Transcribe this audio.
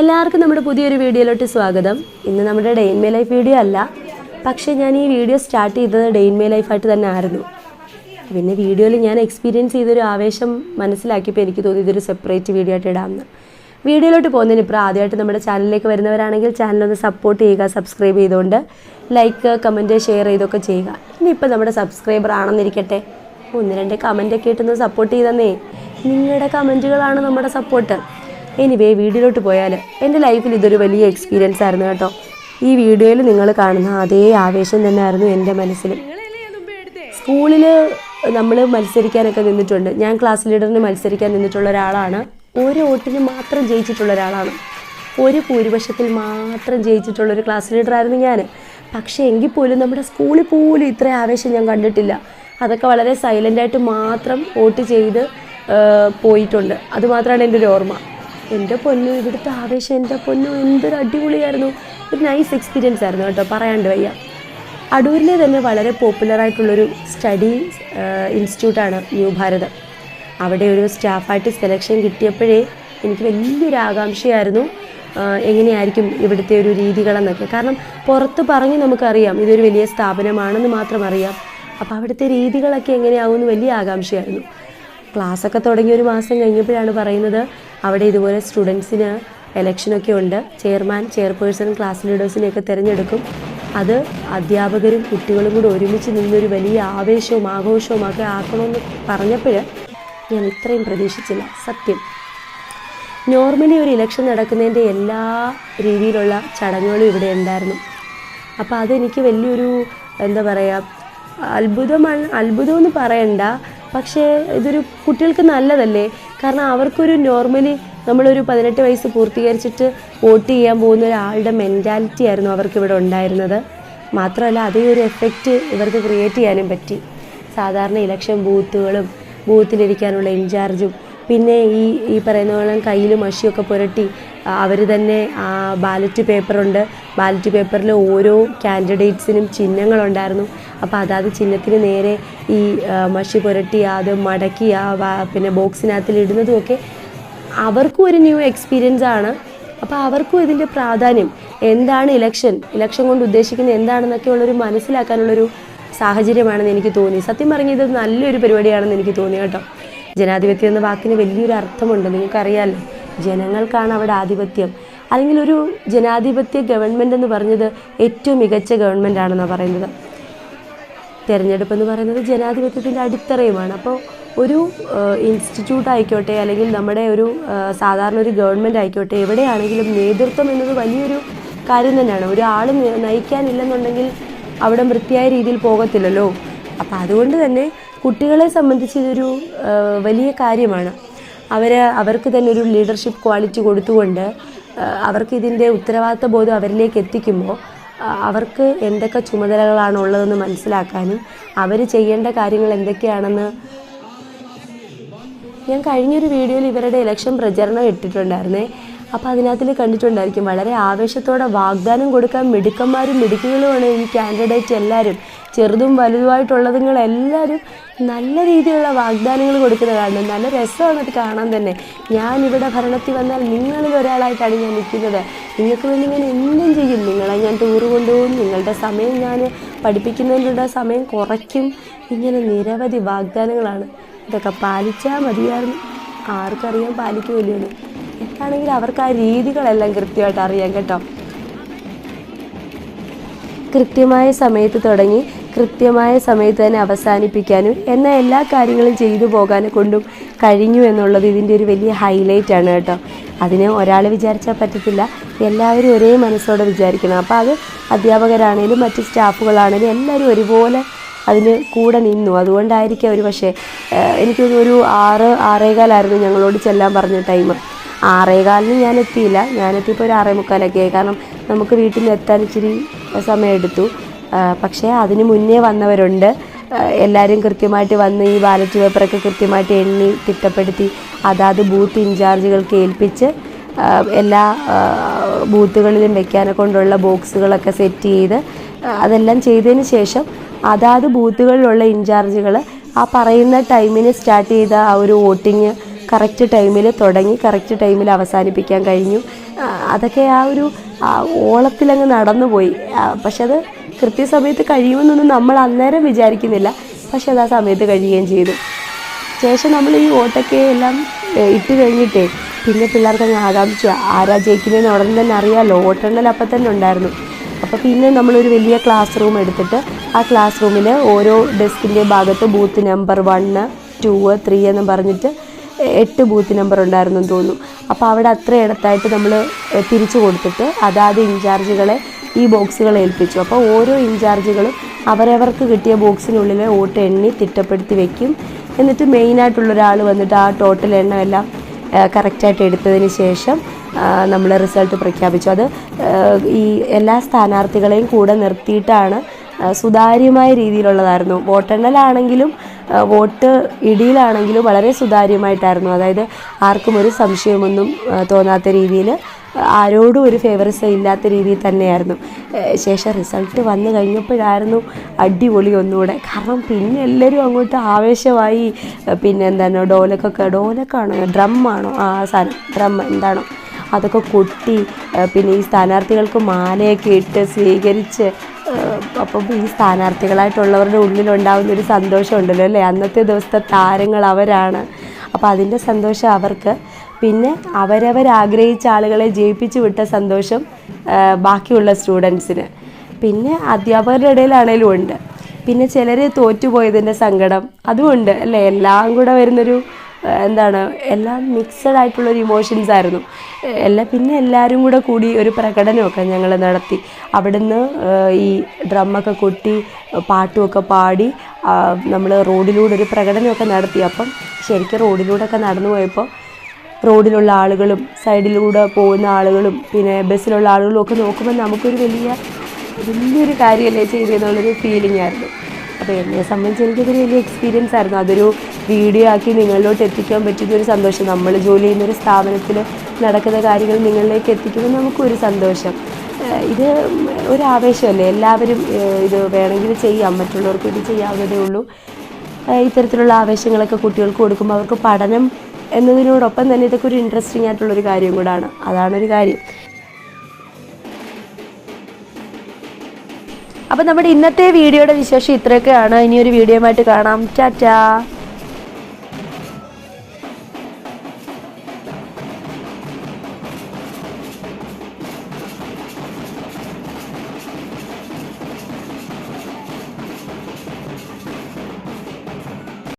എല്ലാവർക്കും നമ്മുടെ പുതിയൊരു വീഡിയോയിലോട്ട് സ്വാഗതം. ഇന്ന് നമ്മുടെ day in my life video അല്ല പക്ഷേ ഞാൻ ഈ വീഡിയോ സ്റ്റാർട്ട് ചെയ്തത് ഡേ ഇൻ മൈ ലൈഫായിട്ട് തന്നെ ആയിരുന്നു. പിന്നെ വീഡിയോയിൽ ഞാൻ എക്സ്പീരിയൻസ് ചെയ്തൊരു ആവേശം മനസ്സിലാക്കിയപ്പോൾ എനിക്ക് തോന്നി ഇതൊരു സെപ്പറേറ്റ് വീഡിയോ ആയിട്ട് ഇടാമെന്ന് വീഡിയോയിലോട്ട് പോകുന്നതിന് ഇപ്പോൾ ആദ്യമായിട്ട് നമ്മുടെ ചാനലിലേക്ക് വരുന്നവരാണെങ്കിൽ ചാനലൊന്ന് സപ്പോർട്ട് ചെയ്യുക സബ്സ്ക്രൈബ് ചെയ്തുകൊണ്ട് ലൈക്ക് കമന്റ് ഷെയർ ചെയ്തൊക്കെ ചെയ്യുക. ഇനിയിപ്പോൾ നമ്മുടെ സബ്സ്ക്രൈബർ ആണെന്നിരിക്കട്ടെ ഒന്ന് രണ്ട് കമന്റൊക്കെ ഇട്ടൊന്ന് സപ്പോർട്ട് ചെയ്തെന്നേ. നിങ്ങളുടെ കമന്റുകളാണ് നമ്മുടെ സപ്പോർട്ട് എനിവേ വീഡിയോയിലോട്ട് പോയാൽ എന്റെ ലൈഫിൽ ഇതൊരു വലിയ എക്സ്പീരിയൻസ് ആയിരുന്നു കേട്ടോ. ഈ വീഡിയോയിൽ നിങ്ങൾ കാണുന്ന അതേ ആവേശം തന്നെയായിരുന്നു എന്റെ മനസ്സിലും. സ്കൂളിൽ നമ്മൾ മത്സരിക്കാനൊക്കെ നിന്നിട്ടുണ്ട്. ഞാൻ ക്ലാസ് ലീഡറിന് മത്സരിക്കാൻ നിന്നിട്ടുള്ള ഒരാളാണ്. ഒരു വോട്ടിന് മാത്രം ജയിച്ചിട്ടുള്ള ഒരാളാണ്. ഒരു ഭൂരിപക്ഷത്തിൽ മാത്രം ജയിച്ചിട്ടുള്ള ഒരു ക്ലാസ് ലീഡറായിരുന്നു ഞാൻ പക്ഷേ എങ്കിൽ പോലും നമ്മുടെ സ്കൂളിൽ പോലും ഇത്ര ആവേശം ഞാൻ കണ്ടിട്ടില്ല. അതൊക്കെ വളരെ സൈലന്റായിട്ട് മാത്രം വോട്ട് ചെയ്ത് പോയിട്ടുണ്ട്. അതുമാത്രമാണ് എന്റെ ഒരു ഓർമ്മ. എന്റെ പൊന്നു ഇവിടുത്തെ ആവേശം എന്റെ പൊന്നു എന്തൊരു അടിപൊളിയായിരുന്നു. ഒരു നൈസ് എക്സ്പീരിയൻസ് ആയിരുന്നു കേട്ടോ പറയാണ്ട് വയ്യ. അടൂരിലെ തന്നെ വളരെ പോപ്പുലറായിട്ടുള്ളൊരു സ്റ്റഡി ഇൻസ്റ്റിറ്റ്യൂട്ടാണ് ന്യൂ ഭാരതം അവിടെ ഒരു സ്റ്റാഫായിട്ട് സെലക്ഷൻ കിട്ടിയപ്പോഴേ എനിക്ക് വലിയൊരു ആകാംക്ഷയായിരുന്നു എങ്ങനെയായിരിക്കും ഇവിടുത്തെ ഒരു രീതികളെന്നൊക്കെ. കാരണം പുറത്ത് പറഞ്ഞ് നമുക്കറിയാം ഇതൊരു വലിയ സ്ഥാപനമാണെന്ന് മാത്രം അറിയാം. അപ്പോൾ അവിടുത്തെ രീതികളൊക്കെ എങ്ങനെയാവുമെന്ന് വലിയ ആകാംക്ഷയായിരുന്നു. ക്ലാസ്സൊക്കെ തുടങ്ങി ഒരു മാസം കഴിഞ്ഞപ്പോഴാണ് പറയുന്നത് അവിടെ ഇതുപോലെ സ്റ്റുഡൻസിന് ഇലക്ഷനൊക്കെ ഉണ്ട്. ചെയർമാൻ ചെയർപേഴ്സൺ ക്ലാസ് ലീഡേഴ്സിനെയൊക്കെ തിരഞ്ഞെടുക്കും. അത് അധ്യാപകരും കുട്ടികളും കൂടെ ഒരുമിച്ച് നിന്നൊരു വലിയ ആവേശവും ആഘോഷവും ഒക്കെ ആക്കണമെന്ന് പറഞ്ഞപ്പോൾ ഞാൻ ഇത്രയും പ്രതീക്ഷിച്ചില്ല. സത്യം. നോർമലി ഒരു ഇലക്ഷൻ നടക്കുന്നതിന്റെ എല്ലാ രീതിയിലുള്ള ചടങ്ങുകളും ഇവിടെ ഉണ്ടായിരുന്നു. അപ്പോൾ അതെനിക്ക് വലിയൊരു എന്താ പറയുക അത്ഭുതമാണ് അത്ഭുതമെന്ന് പറയണ്ട. പക്ഷേ ഇതൊരു കുട്ടികൾക്ക് നല്ലതല്ലേ? കാരണം അവർക്കൊരു നോർമലി നമ്മളൊരു പതിനെട്ട് വയസ്സ് പൂർത്തീകരിച്ചിട്ട് വോട്ട് ചെയ്യാൻ പോകുന്ന ഒരാളുടെ മെന്റാലിറ്റി ആയിരുന്നു അവർക്കിവിടെ ഉണ്ടായിരുന്നത്. മാത്രമല്ല അതേ ഒരു എഫക്റ്റ് ഇവർക്ക് ക്രിയേറ്റ് ചെയ്യാനും പറ്റി. സാധാരണ ഇലക്ഷൻ ബൂത്തുകളും ബൂത്തിലിരിക്കാനുള്ള ഇൻചാർജും പിന്നെ ഈ ഈ പറയുന്ന പോലെ കയ്യിൽ മഷിയൊക്കെ പുരട്ടി അവർ തന്നെ ബാലറ്റ് പേപ്പറുണ്ട് ബാലറ്റ് പേപ്പറിൽ ഓരോ കാൻഡിഡേറ്റ്സിനും ചിഹ്നങ്ങളുണ്ടായിരുന്നു. അപ്പോൾ അതാത് ചിഹ്നത്തിന് നേരെ ഈ മഷി പുരട്ടി അത് മടക്കി ആ പിന്നെ ബോക്സിനകത്തിൽ ഇടുന്നതുമൊക്കെ അവർക്കും ഒരു ന്യൂ എക്സ്പീരിയൻസ് ആണ്. അപ്പോൾ അവർക്കും ഇതിന്റെ പ്രാധാന്യം. എന്താണ് ഇലക്ഷൻ ഇലക്ഷൻ കൊണ്ട് ഉദ്ദേശിക്കുന്നത് എന്താണെന്നൊക്കെ ഉള്ളൊരു മനസ്സിലാക്കാനുള്ളൊരു സാഹചര്യമാണെന്ന് എനിക്ക് തോന്നി. സത്യം പറഞ്ഞത് നല്ലൊരു പരിപാടിയാണെന്ന് എനിക്ക് തോന്നി കേട്ടോ. ജനാധിപത്യം എന്ന വാക്കിന് വലിയൊരു അർത്ഥമുണ്ട്. നിങ്ങൾക്കറിയാമല്ലോ ജനങ്ങൾക്കാണ് അവിടെ ആധിപത്യം. അല്ലെങ്കിൽ ഒരു ജനാധിപത്യ ഗവൺമെന്റ് എന്ന് പറഞ്ഞത് ഏറ്റവും മികച്ച ഗവൺമെന്റ് ആണെന്നാണ് പറയുന്നത്. തിരഞ്ഞെടുപ്പ് എന്ന് പറയുന്നത് ജനാധിപത്യത്തിന്റെ അടിത്തറയുമാണ്. അപ്പോൾ ഒരു ഇൻസ്റ്റിറ്റ്യൂട്ട് ആയിക്കോട്ടെ അല്ലെങ്കിൽ നമ്മുടെ ഒരു സാധാരണ ഒരു ഗവൺമെന്റ് ആയിക്കോട്ടെ എവിടെയാണെങ്കിലും നേതൃത്വം എന്നത് വലിയൊരു കാര്യം തന്നെയാണ്. ഒരാൾ നയിക്കാനില്ലെന്നുണ്ടെങ്കിൽ അവിടെ വൃത്തിയായ രീതിയിൽ പോകത്തില്ലല്ലോ. അപ്പോൾ അതുകൊണ്ട് തന്നെ കുട്ടികളെ സംബന്ധിച്ച് ഇതൊരു വലിയ കാര്യമാണ്. അവർ അവർക്ക് തന്നെ ഒരു ലീഡർഷിപ്പ് ക്വാളിറ്റി കൊടുത്തുകൊണ്ട് അവർക്ക് ഇതിന്റെ ഉത്തരവാദിത്ത ബോധം അവരിലേക്ക് എത്തിക്കുമ്പോൾ അവർക്ക് എന്തൊക്കെ ചുമതലകളാണ് ഉള്ളതെന്ന് മനസ്സിലാക്കാനും അവർ ചെയ്യേണ്ട കാര്യങ്ങൾ എന്തൊക്കെയാണെന്ന് ഞാൻ കഴിഞ്ഞൊരു വീഡിയോയിൽ ഇവരുടെ ഇലക്ഷൻ പ്രചരണം ഇട്ടിട്ടുണ്ടായിരുന്നേ. അപ്പോൾ അതിനകത്തിൽ കണ്ടിട്ടുണ്ടായിരിക്കും വളരെ ആവേശത്തോടെ വാഗ്ദാനം കൊടുക്കാൻ മിടുക്കന്മാരും മിടുക്കുകളുമാണ് ഈ കാൻഡിഡേറ്റ് എല്ലാവരും ചെറുതും വലുതുമായിട്ടുള്ളതുങ്ങൾ എല്ലാവരും നല്ല രീതിയിലുള്ള വാഗ്ദാനങ്ങൾ കൊടുക്കുന്ന കാണുന്നത് നല്ല രസമാണ് അത് കാണാൻ തന്നെ. ഞാനിവിടെ ഭരണത്തിൽ വന്നാൽ നിങ്ങളിൽ ഒരാളായിട്ടാണ് ഞാൻ നിൽക്കുന്നത്. നിങ്ങൾക്ക് വേണ്ടി ഞാൻ എന്തും ചെയ്യും. നിങ്ങളെ ഞാൻ ടൂറ് കൊണ്ടുപോകും. നിങ്ങളുടെ സമയം ഞാൻ പഠിപ്പിക്കുന്നതിനുള്ള സമയം കുറയ്ക്കും. ഇങ്ങനെ നിരവധി വാഗ്ദാനങ്ങളാണ്. ഇതൊക്കെ പാലിച്ചാൽ മതിയായിരുന്നു. ആർക്കറിയാൻ പാലിക്കുമല്ലോ എന്താണെങ്കിൽ അവർക്ക് ആ രീതികളെല്ലാം കൃത്യമായിട്ട് അറിയാം കേട്ടോ. കൃത്യമായ സമയത്ത് തുടങ്ങി കൃത്യമായ സമയത്ത് തന്നെ അവസാനിപ്പിക്കാനും എന്നാൽ എല്ലാ കാര്യങ്ങളും ചെയ്തു പോകാനും കൊണ്ടും കഴിഞ്ഞു എന്നുള്ളത് ഇതിന്റെ ഒരു വലിയ ഹൈലൈറ്റ് ആണ് കേട്ടോ. അതിന് ഒരാൾ വിചാരിച്ചാൽ പറ്റത്തില്ല. എല്ലാവരും ഒരേ മനസ്സോടെ വിചാരിക്കണം. അപ്പോൾ അത് അധ്യാപകരാണേലും മറ്റ് സ്റ്റാഫുകളാണേലും എല്ലാവരും ഒരുപോലെ അതിന് കൂടെ നിന്നു. അതുകൊണ്ടായിരിക്കും ഒരു പക്ഷേ എനിക്കൊരു ഒരു ആറ് ആറേകാലായിരുന്നു ഞങ്ങളോട് ചെല്ലാൻ പറഞ്ഞ ടൈം ആറേകാലിന് ഞാൻ എത്തിയില്ല. ഞാനെത്തിയപ്പോൾ ഒരു ആറേ മുക്കാലൊക്കെ ആയി. കാരണം നമുക്ക് വീട്ടിൽ എത്താൻ ഇച്ചിരി സമയമെടുത്തു. പക്ഷേ അതിന് മുന്നേ വന്നവരുണ്ട്. എല്ലാവരും കൃത്യമായിട്ട് വന്ന് ഈ ബാലറ്റ് പേപ്പറൊക്കെ കൃത്യമായിട്ട് എണ്ണി തിട്ടപ്പെടുത്തി അതാത് ബൂത്ത് ഇൻചാർജുകൾക്ക് ഏൽപ്പിച്ച് എല്ലാ ബൂത്തുകളിലും വെക്കാനെ കൊണ്ടുള്ള ബോക്സുകളൊക്കെ സെറ്റ് ചെയ്ത് അതെല്ലാം ചെയ്തതിന് ശേഷം അതാത് ബൂത്തുകളിലുള്ള ഇൻചാർജുകൾ ആ പറയുന്ന ടൈമിന് സ്റ്റാർട്ട് ചെയ്ത ആ ഒരു വോട്ടിങ് കറക്റ്റ് ടൈമിൽ തുടങ്ങി കറക്റ്റ് ടൈമിൽ അവസാനിപ്പിക്കാൻ കഴിഞ്ഞു. അതൊക്കെ ആ ഒരു ഓളത്തിലങ്ങ് നടന്നുപോയി. പോയി പക്ഷെ അത് കൃത്യസമയത്ത് കഴിയുമെന്നൊന്നും നമ്മൾ അന്നേരം വിചാരിക്കുന്നില്ല. പക്ഷെ അത് ആ സമയത്ത് കഴിയുകയും ചെയ്തു. ശേഷം നമ്മൾ ഈ ഓട്ടൊക്കെ എല്ലാം ഇട്ട് കഴിഞ്ഞിട്ടേ പിന്നെ പിള്ളേർക്ക് അങ്ങ് ആകാംക്ഷ. ആരാ ജയിക്കുന്നതെന്ന് ഉടൻ തന്നെ അറിയാമല്ലോ ഓട്ടെണ്ണൽ അപ്പം തന്നെ ഉണ്ടായിരുന്നു. അപ്പോൾ പിന്നെ നമ്മളൊരു വലിയ ക്ലാസ് റൂം എടുത്തിട്ട് ആ ക്ലാസ് റൂമിൽ ഓരോ ഡെസ്കിന്റെ ഭാഗത്ത് booth number one two three എന്ന് പറഞ്ഞിട്ട് എട്ട് ബൂത്ത് നമ്പർ ഉണ്ടായിരുന്നു എന്ന് തോന്നുന്നു. അപ്പോൾ അവിടെ അത്ര ഇടത്തായിട്ട് നമ്മൾ തിരിച്ചു കൊടുത്തിട്ട് അതാത് ഇൻചാർജുകളെ ഈ ബോക്സുകൾ ഏൽപ്പിച്ചു. അപ്പോൾ ഓരോ ഇൻചാർജുകളും അവരവർക്ക് കിട്ടിയ ബോക്സിനുള്ളിലെ വോട്ട് എണ്ണി തിട്ടപ്പെടുത്തി വെക്കും. എന്നിട്ട് മെയിനായിട്ടുള്ള ഒരാൾ വന്നിട്ട് ആ ടോട്ടൽ എണ്ണം എല്ലാം കറക്റ്റായിട്ട് എടുത്തതിന് ശേഷം നമ്മൾ റിസൾട്ട് പ്രഖ്യാപിച്ചു. അത് ഈ എല്ലാ സ്ഥാനാർത്ഥികളെയും കൂടെ നിർത്തിയിട്ടാണ് സുതാര്യമായ രീതിയിലുള്ളതായിരുന്നു. വോട്ടെണ്ണലാണെങ്കിലും വോട്ട് ഇടിയിലാണെങ്കിലും വളരെ സുതാര്യമായിട്ടായിരുന്നു. അതായത് ആർക്കും ഒരു സംശയമൊന്നും തോന്നാത്ത രീതിയിൽ ആരോടും ഒരു ഫേവറിസം ഇല്ലാത്ത രീതിയിൽ തന്നെയായിരുന്നു. ശേഷം റിസൾട്ട് വന്നു കഴിഞ്ഞപ്പോഴായിരുന്നു അടിപൊളി ഒന്നുകൂടെ. കാരണം പിന്നെ എല്ലാവരും അങ്ങോട്ട് ആവേശമായി. പിന്നെ എന്താണ് ഡോലക്കൊക്കെ ഡോലക്കാണോ ഡ്രമ്മാണോ ആ സാധനം ഡ്രം എന്താണോ അതൊക്കെ കൊട്ടി പിന്നെ ഈ സ്ഥാനാർത്ഥികൾക്ക് മാലയൊക്കെ ഇട്ട് സ്വീകരിച്ച് അപ്പം ഈ സ്ഥാനാർത്ഥികളായിട്ടുള്ളവരുടെ ഉള്ളിലുണ്ടാകുന്ന ഒരു സന്തോഷമുണ്ടല്ലോ അല്ലേ? അന്നത്തെ ദിവസത്തെ താരങ്ങൾ അവരാണ്. അപ്പോൾ അതിന്റെ സന്തോഷം അവർക്ക്. പിന്നെ അവരവർ ആഗ്രഹിച്ച ആളുകളെ ജയിപ്പിച്ചു വിട്ട സന്തോഷം ബാക്കിയുള്ള സ്റ്റുഡൻസിന്. പിന്നെ അധ്യാപകരുടെ ഇടയിലാണേലും ഉണ്ട്. പിന്നെ ചിലർ തോറ്റുപോയതിന്റെ സങ്കടം അതുമുണ്ട് അല്ലേ? എല്ലാം കൂടെ വരുന്നൊരു എന്താണ് എല്ലാം മിക്സഡ് ആയിട്ടുള്ളൊരു ഇമോഷൻസ് ആയിരുന്നു. എല്ലാ പിന്നെ എല്ലാവരും കൂടെ കൂടി ഒരു പ്രകടനമൊക്കെ ഞങ്ങൾ നടത്തി. അവിടുന്ന് ഈ ഡ്രമ്മൊക്കെ കൊട്ടി പാട്ടുമൊക്കെ പാടി നമ്മൾ റോഡിലൂടെ ഒരു പ്രകടനമൊക്കെ നടത്തി. അപ്പം ശരിക്കും റോഡിലൂടെയൊക്കെ നടന്നു പോയപ്പോൾ റോഡിലുള്ള ആളുകളും സൈഡിലൂടെ പോകുന്ന ആളുകളും പിന്നെ ബസ്സിലുള്ള ആളുകളും ഒക്കെ നോക്കുമ്പോൾ നമുക്കൊരു വലിയ വലിയൊരു കാര്യമല്ലേ ചെയ്തെന്നുള്ളൊരു ഫീലിംഗ് ആയിരുന്നു. അപ്പോൾ എന്നെ സംബന്ധിച്ച് എനിക്കൊരു വലിയ എക്സ്പീരിയൻസ് ആയിരുന്നു. അതൊരു വീഡിയോ ആക്കി നിങ്ങളിലോട്ട് എത്തിക്കാൻ പറ്റുന്ന ഒരു സന്തോഷം. നമ്മൾ ജോലി ചെയ്യുന്ന ഒരു സ്ഥാപനത്തിൽ നടക്കുന്ന കാര്യങ്ങൾ നിങ്ങളിലേക്ക് എത്തിക്കുമ്പോൾ നമുക്കൊരു സന്തോഷം. ഇത് ഒരു ആവേശമല്ലേ? എല്ലാവരും ഇത് വേണമെങ്കിൽ ചെയ്യാം. മറ്റുള്ളവർക്ക് ഇത് ചെയ്യാവുന്നതേ ഉള്ളൂ. ഇത്തരത്തിലുള്ള ആവേശങ്ങളൊക്കെ കുട്ടികൾക്ക് കൊടുക്കുമ്പോൾ അവർക്ക് പഠനം എന്നതിനോടൊപ്പം തന്നെ ഇതൊക്കെ ഒരു ഇൻട്രസ്റ്റിംഗ് ആയിട്ടുള്ളൊരു കാര്യം കൂടാണ്. അതാണൊരു കാര്യം. അപ്പോൾ നമ്മുടെ ഇന്നത്തെ വീഡിയോയുടെ വിശേഷം ഇത്രയൊക്കെയാണ്. ഇനിയൊരു വീഡിയോ ആയിട്ട് കാണാം. ടാറ്റാ.